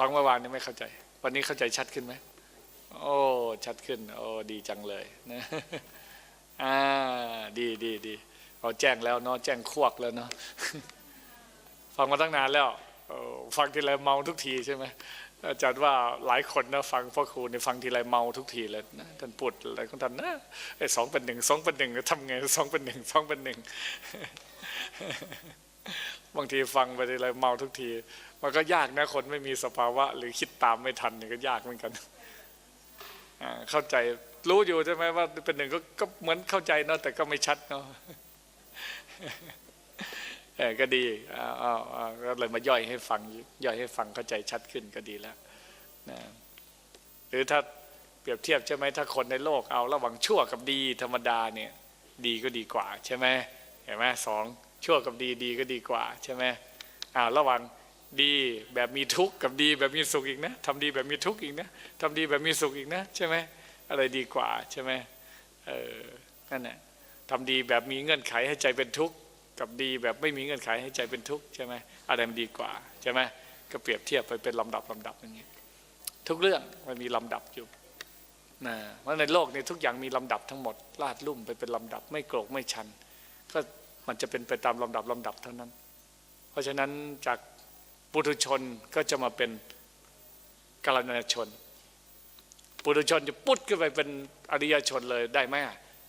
ฟังเมื่อวานนี่ไม่เข้าใจ วันนี้เข้าใจชัดขึ้นไหมโอ้ชัดขึ้น โอ้ดีจังเลยนะอ่าดีดีดีเราแจ้งแล้วเนาะแจ้งควกแล้วเนาะฟังมาตั้งนานแล้วฟังทีไรเมาทุกทีใช่ไหมอาจารย์ว่าหลายคนนะฟังพ่อครูเนี่ยฟังทีไรเมาทุกทีเลยนะท่านปุดอะไรของท่านนะไอ้สองเป็นหนึ่งสองเป็นหนึ่งทำไงสองเป็นหนึ่งสองเป็นหนึ่ง บางทีฟังไปทีไรเมาทุกที มันก็ยากนะคนไม่มีสภาวะ หรือคิดตามไม่ทันเนี่ยก็ยากเหมือนกันเข้าใจรู้อยู่ใช่ไหมว่าเป็นหนึ่งก็ก็เหมือนเข้าใจเนาะแต่ก็ไม่ชัดเนาะเออก็ดีอ้าวอ้าวอ้าวก็เลยมาย่อยให้ฟังย่อยให้ฟังเข้าใจชัดขึ้นก็ดีแล้วนะหรือถ้าเปรียบเทียบใช่ไหมถ้าคนในโลกเอาระหว่างชั่วกับดีธรรมดาเนี่ย ดีก็ดีกว่าใช่ไหมเห็นไหมสอง ชั่วกับดีดีก็ดีกว่าใช่ไหมอ้าวระหว่างดีแบบมีทุกข์กับดีแบบมีสุขอีกนะทำดีแบบมีทุกข์อีกนะทำดีแบบมีสุขอีกนะใช่ไหมอะไรดีกว่าใช่ไหมเออนั่นแหละทำดีแบบมีเงื่อนไขให้ใจเป็นทุกข์กับดีแบบไม่มีเงื่อนไขให้ใจเป็นทุกข์ใช่ไหมอะไรมันดีกว่าใช่ไหมก็เปรียบเทียบไปเป็นลำดับลำดับอย่างนี้ทุกเรื่องมันมีลำดับอยู่นะเพราะในโลกนี้ทุกอย่างมีลำดับทั้งหมดลาดลุ่มไปเป็นลำดับ ไม่โกรกไม่ชัน ก็ มันจะเป็นไปตามลำดับลำดับเท่านั้น เพราะฉะนั้นจากปุถุชนก็จะมาเป็นกัลยาณชน ปุถุชนจะปุ๊ดขึ้นไปเป็นอริยชนเลยได้ไหม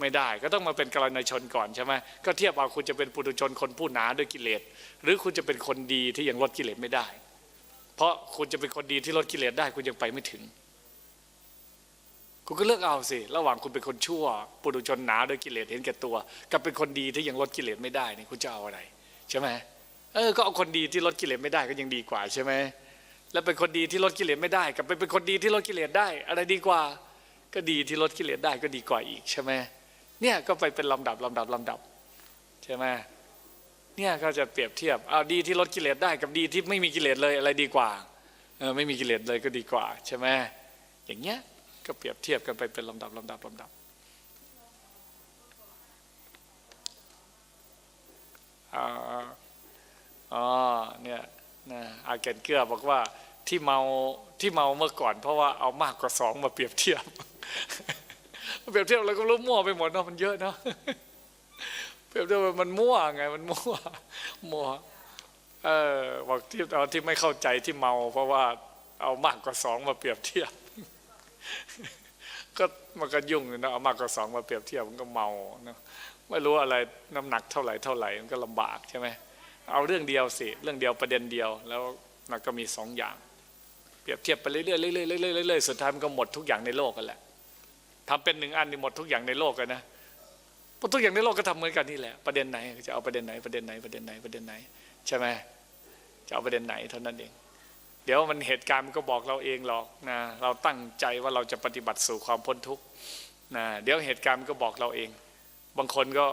ไม่ได้ ก็ต้องมาเป็นกัลยาณชนก่อนใช่ไหมก็เทียบเอาคุณจะเป็นปุถุชนคนผู้หนาด้วยกิเลส หรือคุณจะเป็นคนดีที่ยังลดกิเลสไม่ได้ เพราะคุณจะเป็นคนดีที่ลดกิเลสได้คุณยังไปไม่ถึง คุณก็เลือกเอาสิ ระหว่างคุณเป็นคนชั่ว ปุถุชนหนาโดยกิเลสเห็นแก่ตัว กับเป็นคนดีที่ยังลดกิเลสไม่ได้นี่คุณจะเอาอะไร ใช่ไหมเออก็เอาคนดีที่ลดกิเลสไม่ได้ก็ยังดีกว่าใช่ไหมแล้วเป็นคนดีที่ลดกิเลสไม่ได้ กับเป็นคนดีที่ลดกิเลสได้ อะไรดีกว่า ก็ดีที่ลดกิเลสได้ก็ดีกว่าอีกใช่ไหมเนี่ยก็ไปเป็นลำดับลำดับลำดับใช่ไหมเนี่ยก็จะเปรียบเทียบเอาดีที่ลดกิเลสได้ กับดีที่ไม่มีกิเลสเลยอะไรดีกว่าเออไม่มีกิเลสเลยก็ดีกว่าใช่ไหมอย่างเงี้ย ก็เปรียบเทียบกันไปเป็นลำดับลำดับลำดับ อ๋อ เนี่ยนะอาเกนเกื้อบอกว่าที่เมาที่เมาเมื่อก่อน เพราะว่าเอามากกว่าสองมาเปรียบเทียบ เปรียบเทียบแล้วก็รู้มั่วไปหมดเนาะมันเยอะเนาะเปรียบเทียบมันมั่วไงมันมั่วมั่วเออบอกที่ตอนที่ไม่เข้าใจที่เมา เพราะว่าเอามากกว่าสองมาเปรียบเทียบ ก็มันก็ยุ่งนะเอามากกว่าสองมาเปรียบเทียบมันก็เมาเนาะไม่รู้อะไรน้ำหนักเท่าไหร่เท่าไหร่มันก็ลำบากใช่ไหมเอาเรื่องเดียวสิเรื่องเดียวประเด็นเดียว แล้วมันก็มีสองอย่าง เปรียบเทียบไปเรื่อยๆเรื่อยๆเรื่อยๆเรื่อยๆสุดท้ายมันก็หมดทุกอย่างในโลกกันแหละทำเป็นหนึ่งอันนี่หมดทุกอย่างในโลกกันนะหมดทุกอย่างในโลกก็ทำเหมือนกันนี่แหละประเด็นไหนจะเอาประเด็นไหนประเด็นไหนประเด็นไหนประเด็นไหนใช่ไหมจะเอาประเด็นไหนเท่านั้นเอง เดี๋ยวมันเหตุการณ์มันก็บอกเราเองหรอกนะเราตั้งใจว่าเราจะปฏิบัติสู่ความพ้นทุกข์นะเดี๋ยวเหตุการณ์มันก็บอกเราเอง บางคนก็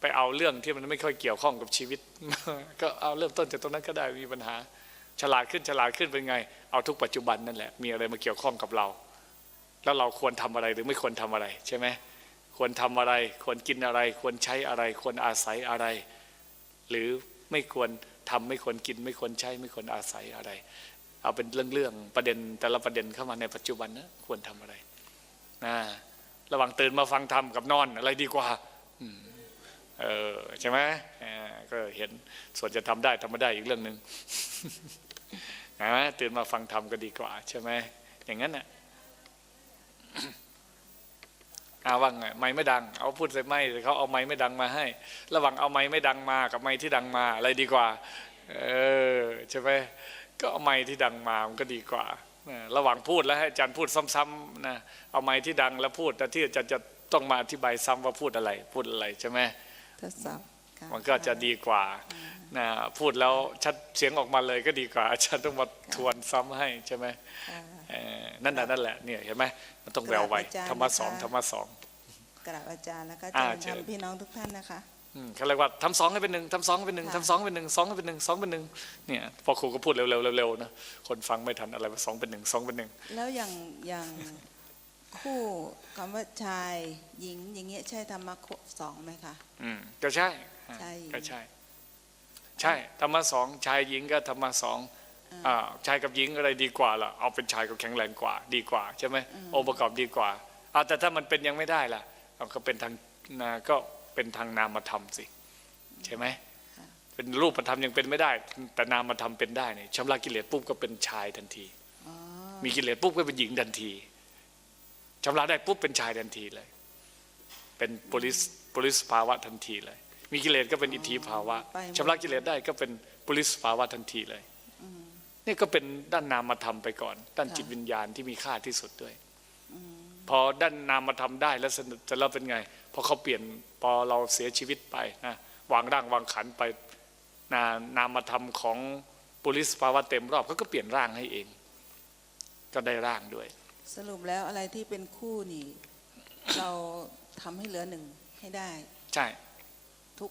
ไปเอาเรื่องที่มันไม่ค่อยเกี่ยวข้องกับชีวิต ก็เอาเริ่มต้นจากตรงนั้นก็ได้มีปัญหา ฉลาดขึ้นฉลาดขึ้นเป็นไง เอาทุกปัจจุบันนั่นแหละมีอะไรมาเกี่ยวข้องกับเรา แล้วเราควรทำอะไรหรือไม่ควรทำอะไรใช่ไหมควรทำอะไร ควรกินอะไร ควรใช้อะไร ควรอาศัยอะไร หรือไม่ควรทำไม่ควรกิน ไม่ควรใช้ไม่ควรอาศัยอะไร เอาเป็นเรื่องๆประเด็นแต่ละประเด็นเข้ามาในปัจจุบันนะควรทำอะไรนะระหว่างตื่นมาฟังธรรมกับนอนอะไรดีกว่าอืมเออใช่ไหมก็เห็นส่วนจะทำได้ทำไม่ได้อีกเรื่องหนึ่งนะตื่นมาฟังธรรมก็ดีกว่า ใช่ไหมอย่างนั้นน่ะอาว่างไม่ไม่ดัง เอาพูดใส่ไม่เขาเอาไม้ไม่ดังมาให้ ระหว่างเอาไม้ไม่ดังมากับไม้ที่ดังมาอะไรดีกว่า เออใช่ไหม ก็เอาไม้ที่ดังมามันก็ดีกว่านะระหว่างพูดแล้วให้อาจารย์พูดซ้ำๆนะเอาไม้ที่ดังแล้วพูดแต่ที่อาจารย์จะต้องมาอธิบายซ้ำว่าพูดอะไร พูดอะไรใช่ไหมทดสอบค่ะมันก็จะดีกว่านะพูดแล้วชัดเสียงออกมาเลยก็ดีกว่า อาจารย์ต้องมาทวนซ้ำให้ใช่ไหมค่ะเออนั่นแหละนั่นแหละเนี่ยเห็นไหมมันต้องแววไวกราบอาจารย์ธรรมะสองนะคะธรรมะสองกราบอาจารย์แล้วก็อ่าเจริญธรรเชิมญพี่น้องทุกท่านนะคะอืม เขาเรียกว่าทำสองให้เป็นหนึ่งทำสองให้เป็นหนึ่งค่ะทำสองให้เป็นหนึ่งสองให้เป็นหนึ่งสองเป็นหนึ่งเนี่ยพอครูก็พูดเร็วๆเร็วๆนะคนฟังไม่ทันอะไรว่าสองเป็นหนึ่งสองเป็นหนึ่งแล้วอย่างอย่างคู่คำว่าชายหญิงอย่างเงี้ยใช่ธรรมะสองไหมคะอืมก็ใช่ใช่ก็ใช่ ใช่ธรรมะสองชายหญิงก็ธรรมะสองอ่าชายกับหญิงอะไรดีกว่าล่ะเอาเป็นชายก็แข็งแรงกว่า ดีกว่าใช่ไหมองค์ประกอบดีกว่าเอาแต่ถ้ามันเป็นยังไม่ได้ล่ะเอาก็เป็นทางนาก็ เป็นทางนามธรรมสิ ใช่ไหมเป็นรูปธรรมยังเป็นไม่ได้ แต่นามธรรมเป็นได้เนี่ยชำระกิเลสปุ๊บก็เป็นชายทันทีอ๋อมีกิเลสปุ๊บก็เป็นหญิงทันทีชำระได้ปุ๊บเป็นชายทันทีเลย เป็นปุริสปุริสภาวะทันทีเลย มีกิเลสก็เป็นอิทธิภาวะชำระกิเลสได้ก็เป็นปุริสภาวะทันทีเลยนี่ก็เป็นด้านนามธรรมไปก่อน ด้านจิตวิญญาณที่มีค่าที่สุดด้วย พอด้านนามธรรมได้แล้วสนุกจะแล้วเป็นไงพอเขาเปลี่ยนพอเราเสียชีวิตไปนะวางร่างวางขันไปนานามธรรมของปุริสภาวะเต็มรอบเขาก็เปลี่ยนร่างให้เอง ก็ได้ร่างด้วย สรุปแล้วอะไรที่เป็นคู่นี่ เราทำให้เหลือหนึ่งให้ได้ ใช่ทุก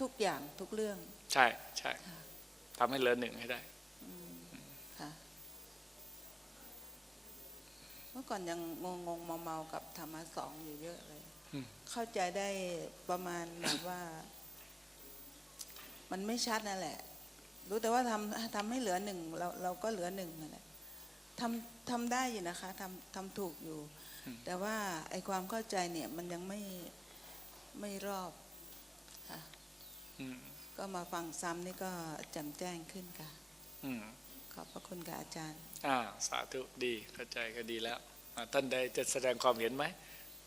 ทุกอย่างทุกเรื่อง ใช่ใช่ทำให้เหลือหนึ่งให้ได้ ค่ะ เมื่อก่อนยังงงงๆเมาๆกับธรรมะสองอยู่เยอะเลยอืมเข้าใจได้ประมาณแบบว่า มันไม่ชัดนั่นแหละ รู้แต่ว่าทำทำให้เหลือหนึ่งเราเราก็เหลือหนึ่งนั่นแหละทำทำได้อยู่นะคะทำทำถูกอยู่ แต่ว่าไอความเข้าใจเนี่ยมันยังไม่ไม่รอบค่ะอืมก็มาฟังซ้ำนี่ก็แจ่มแจ้งขึ้นค่ะ อืม ขอบพระคุณค่ะอาจารย์ อ่า สาธุดีเข้าใจก็ดีแล้วท่านใดจะแสดงความเห็นไหม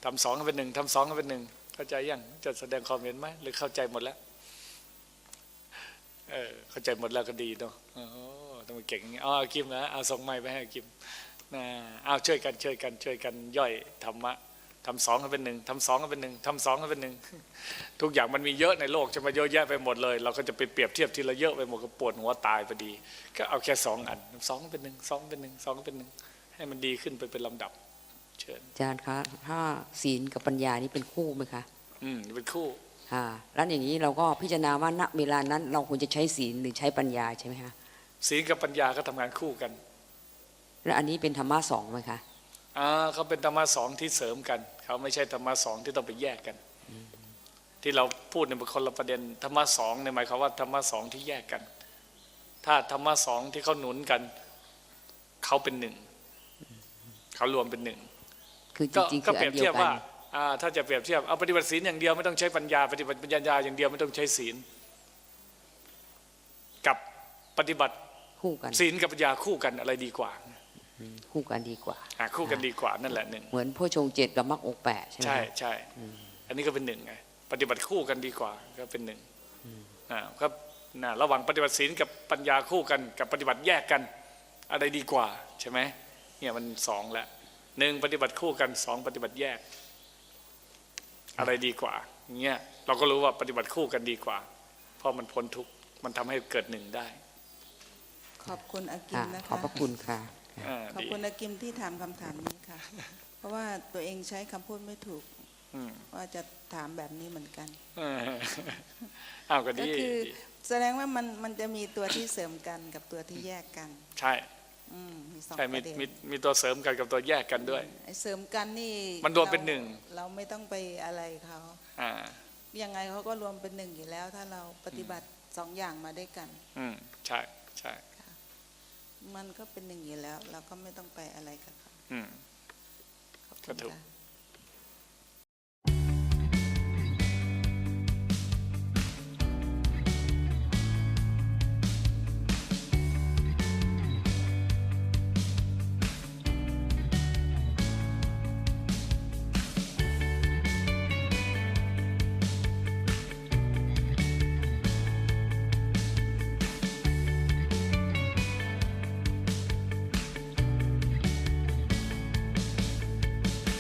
ทำสองเป็นหนึ่งทำสองเป็นหนึ่งเข้าใจยังจะแสดงความเห็นไหมหรือเข้าใจหมดแล้วเออเข้าใจหมดแล้วก็ดีเนาะโอ้ต้องมาเก่งงี้อ๋อกิมนะเอาส่งไม้ไปให้กิมนะเอาช่วยกันช่วยกันช่วยกันย่อยธรรมะ ทำสองให้เป็นหนึ่งทำสองให้เป็นหนึ่งทำสองให้เป็นหนึ่งทุกอย่างมันมีเยอะในโลกจะมาเยอะแยะไปหมดเลย เราก็จะไปเปรียบเทียบทีละเยอะไปหมดก็ปวดหัวตายพอดี ก็เอาแค่สองอันสองเป็นหนึ่งสองเป็นหนึ่งสองเป็นหนึ่งให้มันดีขึ้นไปเป็นลำดับ เชิญอาจารย์คะถ้าศีลกับปัญญานี่เป็นคู่ไหมคะ อืมเป็นคู่อ่าแล้วอย่างนี้เราก็พิจารณาว่าณเวลานั้น เราควรจะใช้ศีลหรือใช้ปัญญาใช่ไหมคะศีลกับปัญญาก็ทำงานคู่กัน และอันนี้เป็นธรรมะสองไหมคะ อ่าเขาเป็นธรรมะสองที่เสริมกัน เขาไม่ใช่ธรรมะสองที่ต้องไปแยกกัน ที่เราพูดในยเป็นคนละประเด็นธรรมะสองเนี่ยหมายความว่าธรรมะสองที่แยกกัน ถ้าธรรมะสองที่เขาหนุนกัน เขาเป็นหนึ่งเขารวมเป็นหนึ่งคือจก็ริงๆก็คือเปอัรียบนเดีเทียยวบกันว่าอ่าถ้าจะเปรียบเทียบเอาปฏิบัติศีลอย่างเดียวไม่ต้องใช้ปัญญา ปฏิบัติปัญญาอย่างเดียวไม่ต้องใช้ศีล กับปฏิบัติคู่กันศีลกับปัญญาคู่กันอะไรดีกว่า คู่กันดีกว่าอะคู่กันดีกว่านั่นแหละหนึ่งเหมือนพ่อชงเจ็ดกับมรรคองค์แปดใช่ไหมใช่คะใช่อันนี้ก็เป็นหนึ่งไงปฏิบัติคู่กันดีกว่าก็เป็นหนึ่งอ่าครับนะระหว่างปฏิบัติศีลกับปัญญาคู่กันกับปฏิบัติแยกกัน อะไรดีกว่าใช่ไหมเนี่ยมันสองแล้วหนึ่งปฏิบัติคู่กันสองปฏิบัติแยก อะไรดีกว่าเงี้ยเราก็รู้ว่าปฏิบัติคู่กันดีกว่า เพราะมันพ้นทุกข์มันทำให้เกิดหนึ่งได้ ขอบคุณอากิค่ะมนะขอบคะพระคุณค่ะอ่า ขอบดีคุณอากิมที่ถามคำถามนี้ค่ะ เพราะว่าตัวเองใช้คำพูดไม่ถูกอืมว่าจะถามแบบนี้เหมือนกันเอออ้าวก็ก็ดีคือดีแสดงว่ามันมันจะมีตัวที่เสริมกันกับตัวที่แยกกัน ใช่อืมมีสองใช่ปมีระเด็นมีมีตัวเสริมกันกับตัวแยกกันด้วยไอ้เสริมกันนี่มันรวมเป็นหนึ่งเราไม่ต้องไปอะไรเขาอ่ายังไงเขาก็รวมเป็นหนึ่งอยู่แล้ว ถ้าเราปฏิบัติสองอย่างมาด้วยกัน อืมใช่ใช่ มันก็เป็นหนึ่งอยู่แล้ว เราก็ไม่ต้องไปอะไรกับเขาอืมขอบก็คุณถูกค่ะ